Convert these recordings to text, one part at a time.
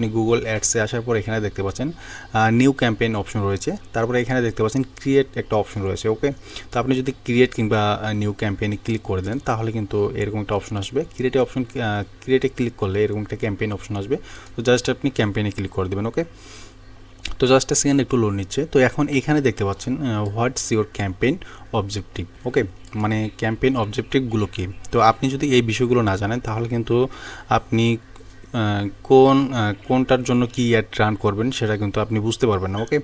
আপনি গুগল অ্যাডসে আসার পর এখানে দেখতে পাচ্ছেন নিউ ক্যাম্পেইন অপশন রয়েছে। তারপরে এখানে দেখতে পাচ্ছেন ক্রিয়েট একটা অপশন রয়েছে ওকে তো আপনি যদি ক্রিয়েট কিংবা নিউ ক্যাম্পেইনে ক্লিক করে দেন, তাহলে কিন্তু এরকম একটা অপশন আসবে। ক্রিয়েটে অপশন ক্রিয়েটে ক্লিক করলে এরকম একটা ক্যাম্পেইন অপশন আসবে। তো জাস্ট আপনি ক্যাম্পেইনে ক্লিক করে দেবেন ওকে তো জাস্ট সেকেন্ড একটু লোড নিচ্ছে। তো এখন এখানে দেখতে পাচ্ছেন what's your campaign objective okay মানে ক্যাম্পেইন অবজেক্টিভগুলো কী? তো আপনি যদি এই বিষয়গুলো না জানেন, তাহলে কিন্তু আপনি কোন কোনটার জন্য কি অ্যাড রান করবেন সেটা কিন্তু আপনি বুঝতে পারবেন না ওকে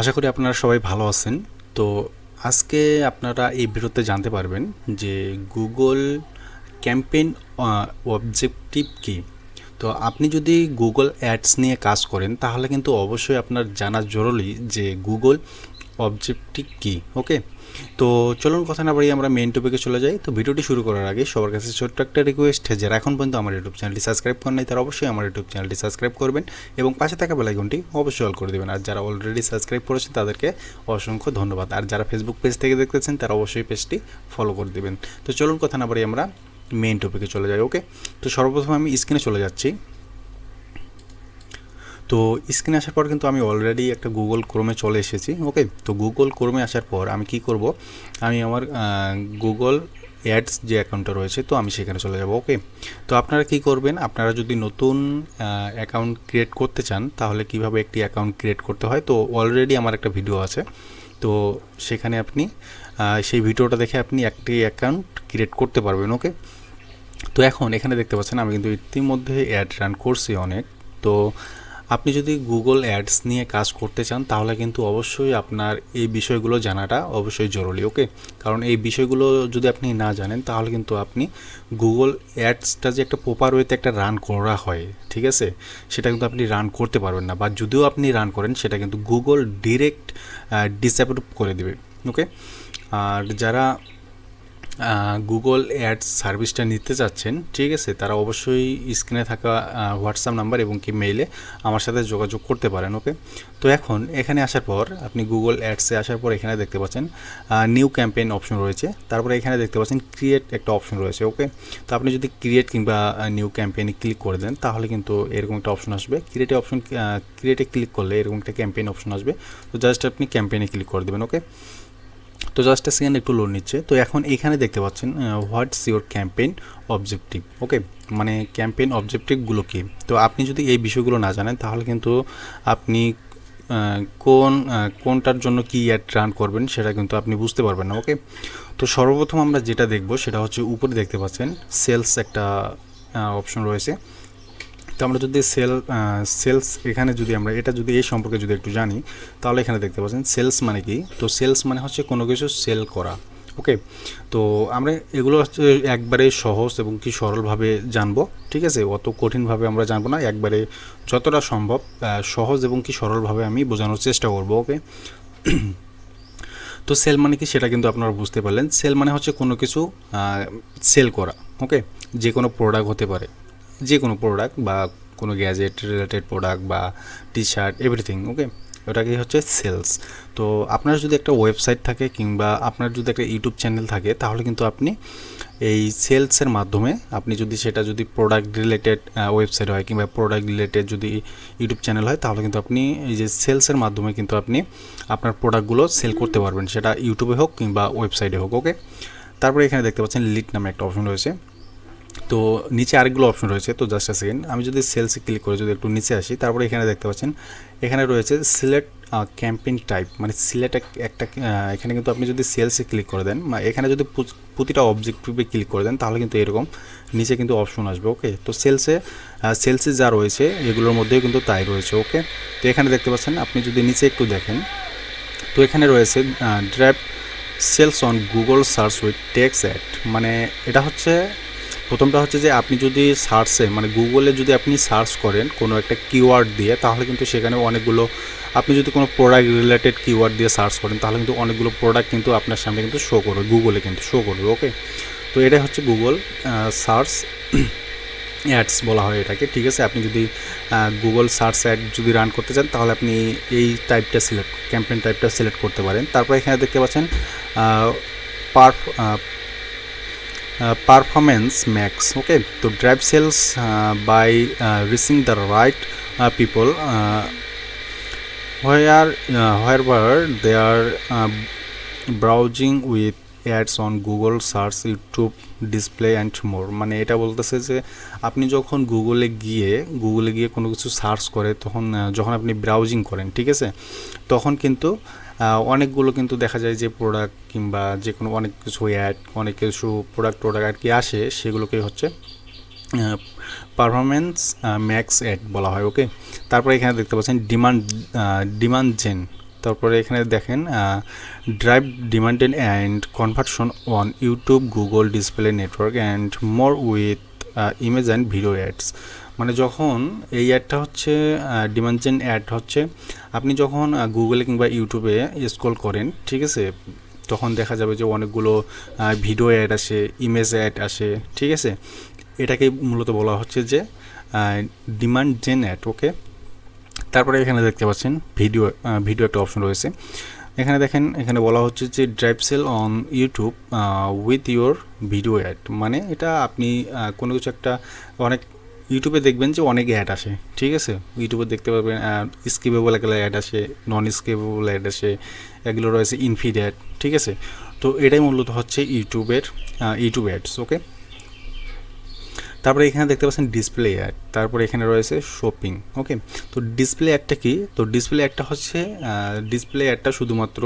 আশা করি আপনারা সবাই ভালো আছেন। তো আজকে আপনারা এই ভিডিওতে জানতে পারবেন যে গুগল ক্যাম্পেইন অবজেক্টিভ কী। তো আপনি যদি গুগল অ্যাডস নিয়ে কাজ করেন, তাহলে কিন্তু অবশ্যই আপনার জানা জরুরি যে গুগল অবজেক্টিভ কী ওকে তো চলুন কথা না বাড়িয়ে আমরা মেন টপিকে চলে যাই। তো ভিডিওটি শুরু করার আগে সবার কাছে ছোট্ট একটা রিকোয়েস্ট যারা এখন পর্যন্ত আমার ইউটিউব চ্যানেলটি সাবস্ক্রাইব করেন নাই, তারা অবশ্যই আমার ইউটিউব চ্যানেলটি সাবস্ক্রাইব করবেন এবং পাশে থাকা বেলাইকনটি অবশ্যই অল করে দেবেন। আর যারা অলরেডি সাবস্ক্রাইব করেছেন, তাদেরকে অসংখ্য ধন্যবাদ। আর যারা ফেসবুক পেজ থেকে দেখতেছেন, তারা অবশ্যই পেজটি ফলো করে দেবেন। তো চলুন কথা না বাড়িয়ে আমরা মেন টপিকে চলে যাই ওকে তো সর্বপ্রথম আমি স্ক্রিনে চলে যাচ্ছি। তো স্ক্রিনে আসার পর কিন্তু আমি অলরেডি একটা গুগল ক্রোমে চলে এসেছি ওকে তো গুগল ক্রোমে আসার পর আমি কি করব? আমি আমার গুগল অ্যাডস যে অ্যাকাউন্টটা রয়েছে, তো আমি সেখানে চলে যাব ওকে তো আপনারা কি করবেন? আপনারা যদি নতুন অ্যাকাউন্ট ক্রিয়েট করতে চান, তাহলে কীভাবে একটি অ্যাকাউন্ট ক্রিয়েট করতে হয়? তো অলরেডি আমার একটা ভিডিও আছে, তো সেখানে আপনি সেই ভিডিওটা দেখে আপনি একটি অ্যাকাউন্ট ক্রিয়েট করতে পারবেন ওকে তো এখন এখানে দেখতে পাচ্ছেন, আমি কিন্তু ইতিমধ্যে অ্যাড রান করছি অনেক, তো আপনি যদি গুগল অ্যাডস নিয়ে কাজ করতে চান, তাহলে কিন্তু অবশ্যই আপনার এই বিষয়গুলো জানাটা অবশ্যই জরুরি, ওকে? কারণ এই বিষয়গুলো যদি আপনি না জানেন, তাহলে কিন্তু আপনি গুগল অ্যাডসটা যে একটা প্রপার ওয়েতে একটা রান করা হয়, ঠিক আছে? সেটা কিন্তু আপনি রান করতে পারবেন না, বা যদিও আপনি রান করেন, সেটা কিন্তু গুগল ডিরেক্ট ডিসঅ্যাপ্রুভ করে দেবে, ওকে? আর যারা গুগল অ্যাডস সার্ভিসটা নিতে চাচ্ছেন, ঠিক আছে, তারা অবশ্যই স্ক্রিনে থাকা হোয়াটসঅ্যাপ নাম্বার এবং কি মেইলে আমার সাথে যোগাযোগ করতে পারেন ওকে তো এখন এখানে আসার পর আপনি গুগল অ্যাডসে আসার পর এখানে দেখতে পাচ্ছেন নিউ ক্যাম্পেইন অপশন রয়েছে। তারপরে এখানে দেখতে পাচ্ছেন ক্রিয়েট একটা অপশন রয়েছে ওকে তো আপনি যদি ক্রিয়েট কিংবা নিউ ক্যাম্পেইনে ক্লিক করে দেন, তাহলে কিন্তু এরকম একটা অপশন আসবে। ক্রিয়েটে অপশন ক্রিয়েটে ক্লিক করলে এরকম একটা ক্যাম্পেইন অপশন আসবে। তো জাস্ট আপনি ক্যাম্পেইনে ক্লিক করে দেবেন ওকে তো জাস্ট সেকেন্ড একটু লোড নিচ্ছে। তো এখন এখানে দেখতে পাচ্ছেন what's your campaign objective okay মানে ক্যাম্পেইন অবজেক্টিভগুলো কী? তো আপনি যদি এই বিষয়গুলো না জানেন, তাহলে কিন্তু আপনি কোন কোনটার জন্য কি অ্যাড রান করবেন সেটা কিন্তু আপনি বুঝতে পারবেন না ওকে তো সর্বপ্রথম আমরা যেটা দেখব সেটা হচ্ছে উপরে দেখতে পাচ্ছেন সেলস একটা অপশন রয়েছে। তো আমরা যদি সেল সেলস এখানে যদি আমরা, এটা যদি এই সম্পর্কে যদি একটু জানি, তাহলে এখানে দেখতে পাচ্ছেন, সেলস মানে কি? তো সেলস মানে হচ্ছে কোনো কিছু সেল করা, ওকে? তো আমরা এগুলো হচ্ছে একবারে সহজ এবং কি সরলভাবে জানব, ঠিক আছে? অত কঠিনভাবে আমরা জানব না, একবারে যতটা সম্ভব সহজ এবং কি সরলভাবে আমি বোঝানোর চেষ্টা করব, ওকে? তো সেল মানে কি সেটা কিন্তু আপনারা বুঝতে পারলেন। সেল মানে হচ্ছে কোনো কিছু সেল করা, ওকে? যে কোনো প্রোডাক্ট হতে পারে। যে কোনো প্রোডাক্ট বা কোনো গ্যাজেট রিলেটেড প্রোডাক্ট বা টি শার্ট এভরিথিং ওকে ওটাকে হচ্ছে সেলস তো আপনার যদি একটা ওয়েবসাইট থাকে কিংবা আপনার যদি একটা ইউটিউব চ্যানেল থাকে, তাহলে কিন্তু আপনি এই সেলসের মাধ্যমে আপনি যদি সেটা যদি প্রোডাক্ট রিলেটেড ওয়েবসাইট হয় কিংবা প্রোডাক্ট রিলেটেড যদি ইউটিউব চ্যানেল হয়, তাহলে কিন্তু আপনি এই যে সেলসের মাধ্যমে কিন্তু আপনি আপনার প্রোডাক্টগুলো সেল করতে পারবেন। সেটা ইউটিউবে হোক কিংবা ওয়েবসাইটে হোক ওকে তারপরে এখানে দেখতে পাচ্ছেন লিড নামে একটা অপশন রয়েছে। তো নিচে আরেকগুলো অপশন রয়েছে, তো জাস্ট সেকেন্ড আমি যদি সেলসে ক্লিক করে যদি একটু নিচে আসি, তারপরে এখানে দেখতে পাচ্ছেন, এখানে রয়েছে সিলেক্ট ক্যাম্পেইন টাইপ মানে সিলেক্ট একটা এখানে কিন্তু আপনি যদি সেলসে ক্লিক করে দেন এখানে যদি প্রতিটা অবজেক্টিভে ক্লিক করে দেন, তাহলে কিন্তু এরকম নিচে কিন্তু অপশন আসবে ওকে তো সেলসে সেলসে যা রয়েছে, এগুলোর মধ্যেও কিন্তু তাই রয়েছে ওকে তো এখানে দেখতে পাচ্ছেন, আপনি যদি নিচে একটু দেখেন, তো এখানে রয়েছে drive sales on Google search with text ad মানে এটা হচ্ছে প্রথমটা হচ্ছে যে আপনি যদি সার্চে মানে গুগলে যদি আপনি সার্চ করেন কোনো একটা কিওয়ার্ড দিয়ে, তাহলে কিন্তু সেখানে অনেকগুলো, আপনি যদি কোনো প্রোডাক্ট রিলেটেড কিওয়ার্ড দিয়ে সার্চ করেন, তাহলে কিন্তু অনেকগুলো প্রোডাক্ট কিন্তু আপনার সামনে কিন্তু শো করবে গুগলে কিন্তু শো করবে ওকে তো এটাই হচ্ছে গুগল সার্চ অ্যাডস বলা হয় এটাকে, ঠিক আছে? আপনি যদি গুগল সার্চ অ্যাড যদি রান করতে চান, তাহলে আপনি এই টাইপটা সিলেক্ট ক্যাম্পেইন টাইপটা সিলেক্ট করতে পারেন। তারপর এখানে দেখতে পাচ্ছেন পারফ পারফরমেন্স ম্যাক্স ওকে তো drive sales by reaching the right people wherever they are uh, browsing with ads on Google search YouTube display and more. মানে এটা বলতেছে যে আপনি যখন গুগলে গিয়ে গুগলে গিয়ে কোনো কিছু সার্চ করে তখন যখন আপনি ব্রাউজিং করেন ঠিক আছে? তখন কিন্তু অনেকগুলো কিন্তু দেখা যায় যে প্রোডাক্ট কিংবা যে কোনো অনেক কিছু অ্যাড অনেক কিছু প্রোডাক্ট প্রোডাক্ট আর কি আসে সেগুলোকে হচ্ছে পারফরমেন্স ম্যাক্স অ্যাড বলা হয় ওকে তারপরে এখানে দেখতে পাচ্ছেন ডিমান্ড ডিমান্ড জেন তারপরে এখানে দেখেন drive demanded and conversion on YouTube Google display network and more with image and video ads মানে যখন এই অ্যাডটা হচ্ছে ডিমান্ড জেন অ্যাড হচ্ছে, আপনি যখন গুগলে কিংবা ইউটিউবে স্ক্রল করেন, ঠিক আছে? তখন দেখা যাবে যে অনেকগুলো ভিডিও অ্যাড আসে ইমেজ অ্যাড আসে, ঠিক আছে? এটাকে মূলত বলা হচ্ছে যে ডিমান্ড জেন অ্যাড ওকে তারপরে এখানে দেখতে পাচ্ছেন ভিডিও ভিডিও একটা অপশন রয়েছে। এখানে দেখেন, এখানে বলা হচ্ছে যে drive sale on YouTube with your video ad মানে এটা আপনি কোনো কিছু একটা অনেক ইউটিউবে দেখবেন যে অনেক অ্যাড আসে, ঠিক আছে? ইউটিউবে দেখতে পারবেন স্কিপেবল এগুলো অ্যাড আসে নন স্কিপেবল অ্যাড আসে, এগুলো রয়েছে ইনফিড অ্যাড ঠিক আছে? তো এটাই মূলত হচ্ছে ইউটিউবের ইউটিউব অ্যাডস ওকে তারপরে এখানে দেখতে পাচ্ছেন ডিসপ্লে অ্যাড তারপরে এখানে রয়েছে শপিং ওকে তো ডিসপ্লে অ্যাডটা কি? তো ডিসপ্লে অ্যাডটা হচ্ছে ডিসপ্লে অ্যাডটা শুধুমাত্র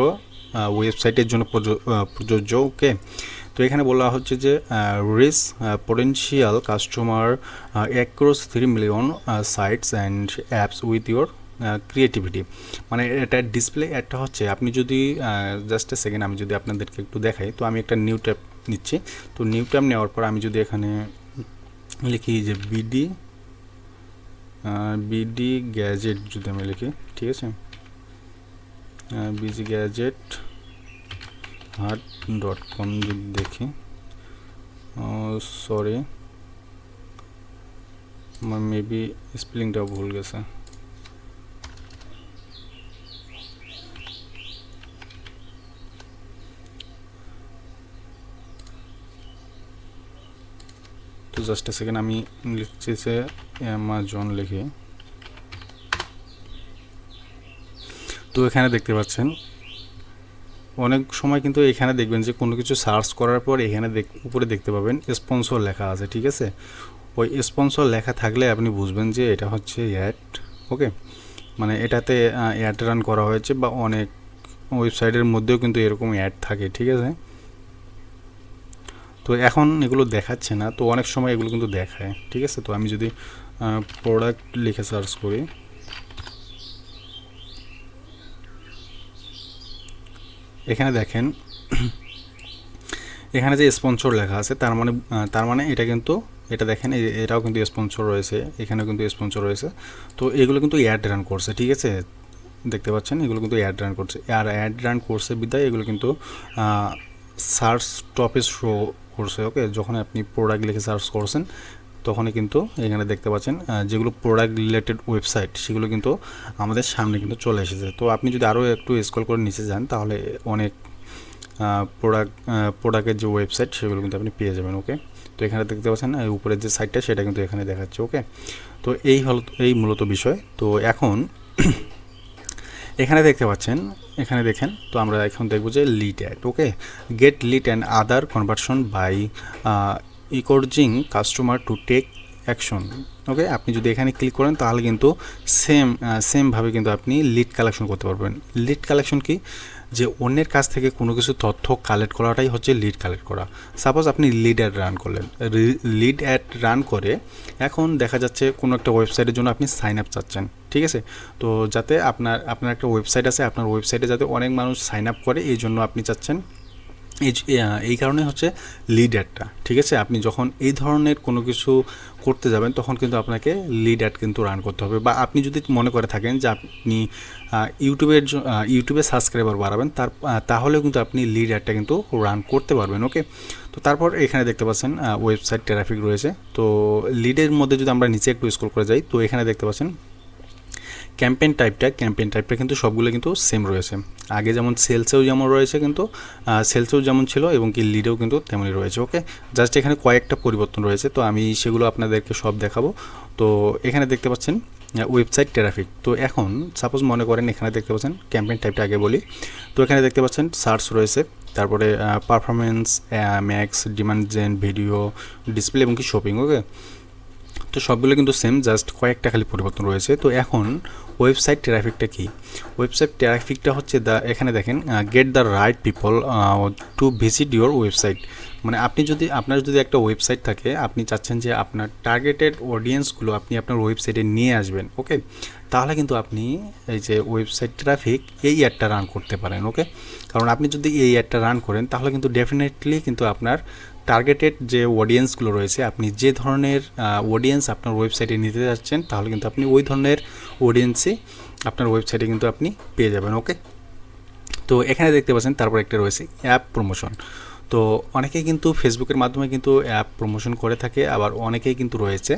ওয়েবসাইটের জন্য প্রযো- প্রযোজ্য ওকে তো এখানে বলা হচ্ছে যে reach potential customer across three million sites and apps with your creativity মানে এটা ডিসপ্লে অ্যাডটা হচ্ছে, আপনি যদি জাস্ট এ সেকেন্ড আমি যদি আপনাদেরকে একটু দেখাই, তো আমি একটা নিউ ট্যাব নিচ্ছি। তো নিউ ট্যাব নেওয়ার পর আমি যদি এখানে লিখি যে বিডি বিডি গ্যাজেট যদি আমি লিখি, ঠিক আছে? BG gadget Haat dot com যদি দেখি সরি আমার মেবি স্পেলিংটা ভুল গেছে। তো জাস্ট এ সেকেন্ড আমি লিখছি যে অ্যামাজন লিখে। তো এখানে দেখতে পাচ্ছেন অনেক সময় কিন্তু এখানে দেখবেন যে কোনো কিছু সার্চ করার পর এখানে উপরে দেখতে পাবেন স্পন্সর লেখা আছে, ঠিক আছে? ওই স্পন্সর লেখা থাকলে আপনি বুঝবেন যে এটা হচ্ছে অ্যাড ওকে মানে এটাতে অ্যাড রান করা হয়েছে বা অনেক ওয়েবসাইটের মধ্যেও কিন্তু এরকম অ্যাড থাকে, ঠিক আছে? তো এখন এগুলো দেখাচ্ছে না, তো অনেক সময় এগুলো কিন্তু দেখায়, ঠিক আছে? তো আমি যদি প্রোডাক্ট লিখে সার্চ করি এখানে দেখেন, এখানে যে স্পন্সর লেখা আছে, তার মানে তার মানে এটা কিন্তু, এটা দেখেন এটাও কিন্তু স্পন্সর রয়েছে, এখানেও কিন্তু স্পন্সর রয়েছে। তো এগুলো কিন্তু অ্যাড রান করছে, ঠিক আছে? দেখতে পাচ্ছেন, এগুলো কিন্তু অ্যাড রান করছে। আর অ্যাড রান করছে বিদায়, এগুলো কিন্তু সার্চ টপে শো করছে ওকে যখন আপনি প্রোডাক্ট লিখে সার্চ করছেন তখনই কিন্তু এখানে দেখতে পাচ্ছেন যেগুলো প্রোডাক্ট রিলেটেড ওয়েবসাইট সেগুলো কিন্তু আমাদের সামনে কিন্তু চলে এসেছে। তো আপনি যদি আরও একটু স্ক্রল করে নিচে যান, তাহলে অনেক প্রোডাক্ট প্রোডাক্টের যে ওয়েবসাইট সেগুলো কিন্তু আপনি পেয়ে যাবেন ওকে তো এখানে দেখতে পাচ্ছেন উপরের যে সাইটটা সেটা কিন্তু এখানে দেখাচ্ছে ওকে তো এই হল, এই মূলত বিষয়। তো এখন এখানে দেখতে পাচ্ছেন, এখানে দেখেন, তো আমরা এখন দেখব যে lead ad okay get lead and other conversion by encouraging customer to take action okay আপনি যদি এখানে ক্লিক করেন, তাহলে কিন্তু সেম সেমভাবে কিন্তু আপনি লিড কালেকশন করতে পারবেন। লিড কালেকশন কি? যে অন্যের কাছ থেকে কোনো কিছু তথ্য কালেক্ট করাটাই হচ্ছে লিড কালেক্ট করা। সাপোজ আপনি লিড অ্যাড রান করলেন। লিড অ্যাড রান করে এখন দেখা যাচ্ছে কোনো একটা ওয়েবসাইটের জন্য আপনি সাইন আপ চাচ্ছেন। ঠিক আছে? তো যাতে আপনার আপনার একটা ওয়েবসাইট আছে, আপনার ওয়েবসাইটে যাতে অনেক মানুষ সাইন আপ করে, এই জন্য আপনি চাচ্ছেন এই এই কারণে হচ্ছে লিড অ্যাডটা ঠিক আছে? আপনি যখন এই ধরনের কোনো কিছু করতে যাবেন, তখন কিন্তু আপনাকে লিড অ্যাড কিন্তু রান করতে হবে। বা আপনি যদি মনে করে থাকেন যে আপনি ইউটিউবের ইউটিউবে সাবস্ক্রাইবার বাড়াবেন, তার তাহলেও কিন্তু আপনি লিড অ্যাডটা কিন্তু রান করতে পারবেন ওকে তো তারপর এখানে দেখতে পাচ্ছেন ওয়েবসাইট ট্রাফিক রয়েছে। তো লিডের মধ্যে যদি আমরা নিচে একটু স্ক্রল করে যাই, তো এখানে দেখতে পাচ্ছেন ক্যাম্পেইন টাইপটা ক্যাম্পেইন টাইপটা কিন্তু সবগুলো কিন্তু সেম রয়েছে। আগে যেমন সেলসেও যেমন রয়েছে কিন্তু সেলসেও যেমন ছিল এবং কি লিডেও কিন্তু তেমনই রয়েছে ওকে জাস্ট এখানে কয়েকটা পরিবর্তন রয়েছে, তো আমি সেগুলো আপনাদেরকে সব দেখাবো। তো এখানে দেখতে পাচ্ছেন ওয়েবসাইট ট্রাফিক তো এখন সাপোজ মনে করেন এখানে দেখতে পাচ্ছেন ক্যাম্পেইন টাইপটা আগে বলি। তো এখানে দেখতে পাচ্ছেন সার্চ রয়েছে, তারপরে performance max demand gen video display এবং কি শপিং ওকে তো সবগুলো কিন্তু সেম জাস্ট কয়েকটা খালি পরিবর্তন রয়েছে। তো এখন ওয়েবসাইট ট্রাফিকটা কি? ওয়েবসাইট ট্রাফিকটা হচ্ছে দ্য এখানে দেখেন get the right people to visit your website মানে আপনি যদি, আপনার যদি একটা ওয়েবসাইট থাকে, আপনি চাচ্ছেন যে আপনার টার্গেটেড অডিয়েন্সগুলো আপনি আপনার ওয়েবসাইটে নিয়ে আসবেন ওকে তাহলে কিন্তু আপনি এই যে ওয়েবসাইট ট্রাফিক এই অ্যাডটা রান করতে পারেন ওকে কারণ আপনি যদি এই অ্যাডটা রান করেন, তাহলে কিন্তু ডেফিনেটলি কিন্তু আপনার টার্গেটেড যে অডিয়েন্সগুলো রয়েছে, আপনি যে ধরনের অডিয়েন্স আপনার ওয়েবসাইটে নিতে যাচ্ছেন, তাহলে কিন্তু আপনি ওই ধরনের অডিয়েন্সই আপনার ওয়েবসাইটে কিন্তু আপনি পেয়ে যাবেন ওকে তো এখানে দেখতে পাচ্ছেন, তারপর একটা রয়েছে অ্যাপ প্রমোশন তো অনেকেই কিন্তু ফেসবুকের মাধ্যমে কিন্তু অ্যাপ প্রমোশন করে থাকে, আবার অনেকেই কিন্তু রয়েছে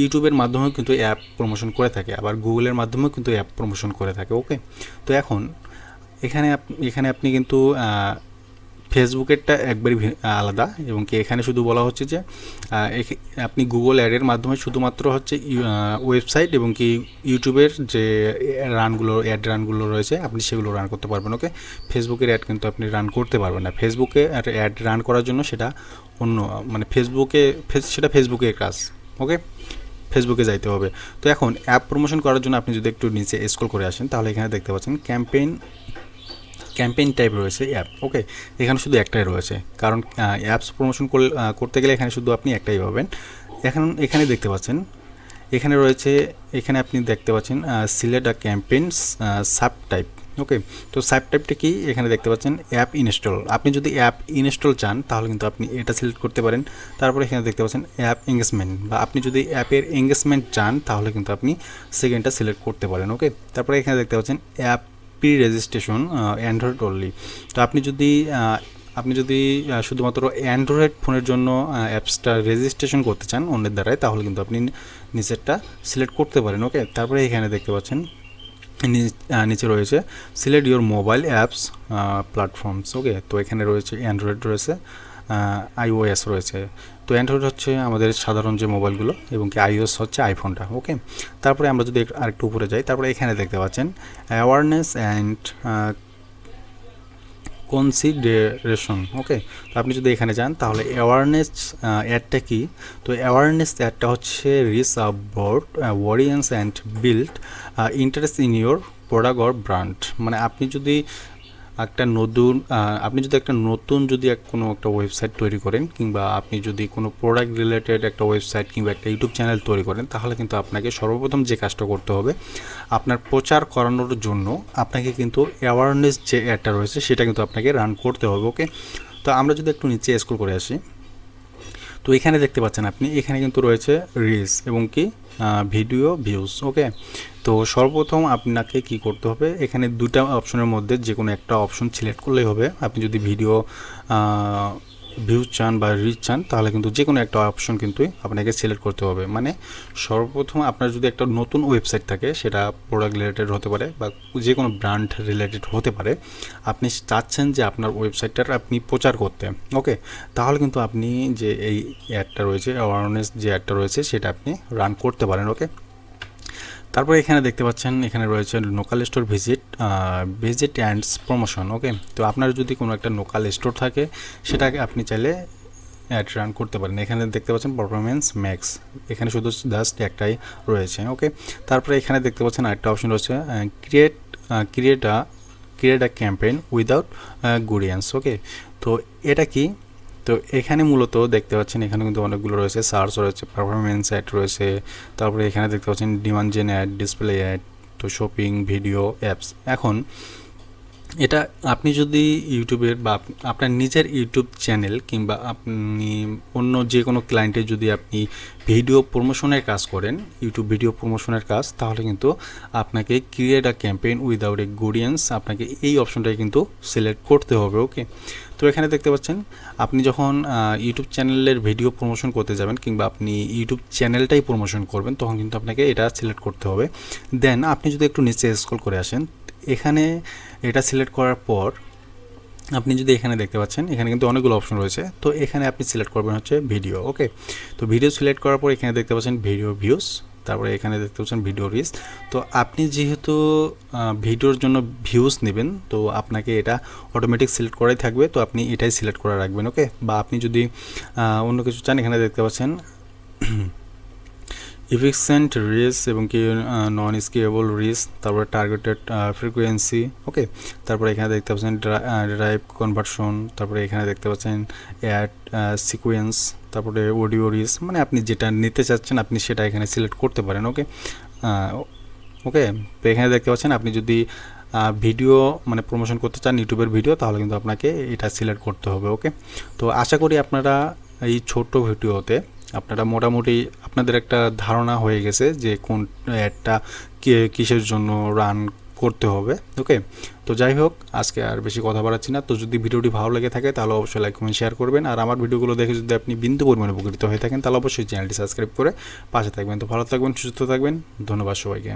ইউটিউবের মাধ্যমেও কিন্তু অ্যাপ প্রমোশন করে থাকে, আবার গুগলের মাধ্যমেও কিন্তু অ্যাপ প্রমোশন করে থাকে ওকে তো এখন, এখানে এখানে আপনি কিন্তু ফেসবুকেরটা একবারই আলাদা এবং কি এখানে শুধু বলা হচ্ছে যে আপনি গুগল অ্যাডের মাধ্যমে শুধুমাত্র হচ্ছে ওয়েবসাইট এবং কি ইউটিউবের যে রানগুলো অ্যাড রানগুলো রয়েছে, আপনি সেগুলো রান করতে পারবেন ওকে ফেসবুকের অ্যাড কিন্তু আপনি রান করতে পারবেন না। ফেসবুকে অ্যাড রান করার জন্য সেটা অন্য মানে ফেসবুকে সেটা ফেসবুকের কাজ ওকে ফেসবুকে যাইতে হবে। তো এখন অ্যাপ প্রমোশন করার জন্য আপনি যদি একটু নিচে স্ক্রল করে আসেন, তাহলে এখানে দেখতে পাচ্ছেন ক্যাম্পেইন ক্যাম্পেইন টাইপ রয়েছে অ্যাপ ওকে এখানে শুধু একটাই রয়েছে, কারণ অ্যাপস প্রমোশন করতে গেলে এখানে শুধু আপনি একটাই পাবেন। এখন এখানে দেখতে পাচ্ছেন, এখানে রয়েছে, এখানে আপনি দেখতে পাচ্ছেন select a campaign sub type okay তো সাব টাইপটা কি? এখানে দেখতে পাচ্ছেন অ্যাপ ইনস্টল আপনি যদি অ্যাপ ইনস্টল চান, তাহলে কিন্তু আপনি এটা সিলেক্ট করতে পারেন। তারপরে এখানে দেখতে পাচ্ছেন অ্যাপ এঙ্গেজমেন্ট বা আপনি যদি অ্যাপের এঙ্গেজমেন্ট চান, তাহলে কিন্তু আপনি সেকেন্ডটা সিলেক্ট করতে পারেন ওকে তারপরে এখানে দেখতে পাচ্ছেন app pre registration Android only তো আপনি যদি আপনি যদি শুধুমাত্র অ্যান্ড্রয়েড ফোনের জন্য অ্যাপসটা রেজিস্ট্রেশন করতে চান অন্যের দ্বারাই, তাহলে কিন্তু আপনি নিচেরটা সিলেক্ট করতে পারেন ওকে তারপরে এখানে দেখতে পাচ্ছেন নিচে রয়েছে select your mobile apps platforms okay তো এখানে রয়েছে অ্যান্ড্রয়েড রয়েছে আইওএস রয়েছে। তো অ্যান্ড্রয়েড হচ্ছে আমাদের সাধারণ যে মোবাইলগুলো এবং কি আইওএস হচ্ছে আইফোনটা ওকে তারপরে আমরা যদি আরেকটু উপরে যাই, তারপরে এখানে দেখতে পাচ্ছেন অ্যাওয়ারনেস অ্যান্ড কনসিডারেশন ওকে তো আপনি যদি এখানে যান, তাহলে অ্যাওয়ারনেস অ্যাডটা কি? তো অ্যাওয়ারনেস অ্যাডটা হচ্ছে reach about audience and build interest in your product or brand মানে আপনি যদি একটা নতুন আপনি যদি একটা নতুন যদি এক কোনো একটা ওয়েবসাইট তৈরি করেন কিংবা আপনি যদি কোনো প্রোডাক্ট রিলেটেড একটা ওয়েবসাইট কিংবা একটা ইউটিউব চ্যানেল তৈরি করেন, তাহলে কিন্তু আপনাকে সর্বপ্রথম যে কাজটা করতে হবে, আপনার প্রচার করানোর জন্য আপনাকে কিন্তু অ্যাওয়ারনেস যে অ্যাডটা রয়েছে সেটা কিন্তু আপনাকে রান করতে হবে ওকে তো আমরা যদি একটু নিচে স্কুল করে আসি, তো এখানে দেখতে পাচ্ছেন আপনি, এখানে কিন্তু রয়েছে রিলস এবং কি ভিডিও ভিউজ ওকে তো সর্বপ্রথম আপনাকে কি করতে হবে? এখানে দুটা অপশনের মধ্যে যে কোনো একটা অপশন সিলেক্ট করলেই হবে। আপনি যদি ভিডিও ভিউজ চান বা রিচ চান, তাহলে কিন্তু যে কোনো একটা অপশন কিন্তু আপনাকে সিলেক্ট করতে হবে। মানে সর্বপ্রথম আপনার যদি একটা নতুন ওয়েবসাইট থাকে, সেটা প্রোডাক্ট রিলেটেড হতে পারে বা যে কোনো ব্র্যান্ড রিলেটেড হতে পারে, আপনি চাচ্ছেন যে আপনার ওয়েবসাইটটার আপনি প্রচার করতে ওকে তাহলে কিন্তু আপনি যে এই অ্যাডটা রয়েছে অ্যাওয়ারনেস যে অ্যাডটা রয়েছে, সেটা আপনি রান করতে পারেন ওকে তারপরে এখানে দেখতে পাচ্ছেন, এখানে রয়েছে local store visit visit and promotion okay তো আপনার যদি কোনো একটা লোকাল স্টোর থাকে, সেটাকে আপনি চাইলে অ্যাড রান করতে পারেন। এখানে দেখতে পাচ্ছেন পারফরমেন্স ম্যাক্স এখানে শুধু জাস্ট একটাই রয়েছে ওকে তারপরে এখানে দেখতে পাচ্ছেন আরেকটা অপশন রয়েছে create create a create a campaign without guidance okay তো এটা কি? তো এখানে মূলত দেখতে পাচ্ছেন, এখানে কিন্তু অনেকগুলো রয়েছে, সার্চ রয়েছে পারফরমেন্স অ্যাড রয়েছে, তারপরে এখানে দেখতে পাচ্ছেন demand gen ad display ad তো শপিং ভিডিও অ্যাপস এখন এটা আপনি যদি ইউটিউবের বা আপনার নিজের ইউটিউব চ্যানেল কিংবা আপনি অন্য যে কোনো ক্লায়েন্টে যদি আপনি ভিডিও প্রমোশনের কাজ করেন, ইউটিউব ভিডিও প্রমোশনের কাজ, তাহলে কিন্তু আপনাকে create a campaign without a guidance আপনাকে এই অপশনটাই কিন্তু সিলেক্ট করতে হবে ওকে তো এখানে দেখতে পাচ্ছেন, আপনি যখন ইউটিউব চ্যানেলের ভিডিও প্রমোশন করতে যাবেন কিংবা আপনি ইউটিউব চ্যানেলটাই প্রমোশন করবেন, তখন কিন্তু আপনাকে এটা সিলেক্ট করতে হবে। দেন আপনি যদি একটু নিচে স্ক্রল করে আসেন, এখানে এটা সিলেক্ট করার পর, আপনি যদি এখানে দেখতে পাচ্ছেন, এখানে কিন্তু অনেকগুলো অপশন রয়েছে। তো এখানে আপনি সিলেক্ট করবেন হচ্ছে ভিডিও ওকে তো ভিডিও সিলেক্ট করার পর এখানে দেখতে পাচ্ছেন ভিডিও ভিউস তারপরে এখানে দেখতে পাচ্ছেন ভিডিও রিচ তো আপনি যেহেতু ভিডিওর জন্য ভিউজ নেবেন, তো আপনাকে এটা অটোমেটিক সিলেক্ট করাই থাকবে। তো আপনি এটাই সিলেক্ট করে রাখবেন ওকে বা আপনি যদি অন্য কিছু চান, এখানে দেখতে পাচ্ছেন ইফিক্সেন্ট রিস এবং কি নন স্কেবল রিস তারপরে টার্গেটেড ফ্রিকোয়েন্সি ওকে তারপরে এখানে দেখতে পাচ্ছেন ড্রাইভ কনভার্সন তারপরে এখানে দেখতে পাচ্ছেন অ্যাড সিকোয়েন্স তারপরে অডিও রিস মানে আপনি যেটা নিতে চাচ্ছেন, আপনি সেটা এখানে সিলেক্ট করতে পারেন ওকে ওকে তো এখানে দেখতে পাচ্ছেন, আপনি যদি ভিডিও মানে প্রমোশন করতে চান ইউটিউবের ভিডিও তাহলে কিন্তু আপনাকে এটা সিলেক্ট করতে হবে ওকে তো আশা করি আপনারা এই ছোট্ট ভিডিওতে আপনারা মোটামুটি আপনাদের একটা ধারণা হয়ে গেছে যে কোন অ্যাডটা কিসের জন্য রান করতে হবে ওকে তো যাই হোক, আজকে আর বেশি কথা বাড়াচ্ছি না। তো যদি ভিডিওটি ভালো লেগে থাকে, তাহলে অবশ্যই লাইক কমেন্ট শেয়ার করবেন। আর আমার ভিডিওগুলো দেখে যদি আপনি বিন্দু পরিমাণে উপকৃত হয়ে থাকেন, তাহলে অবশ্যই চ্যানেলটি সাবস্ক্রাইব করে পাশে থাকবেন। তো ভালো থাকবেন, সুস্থ থাকবেন। ধন্যবাদ সবাইকে।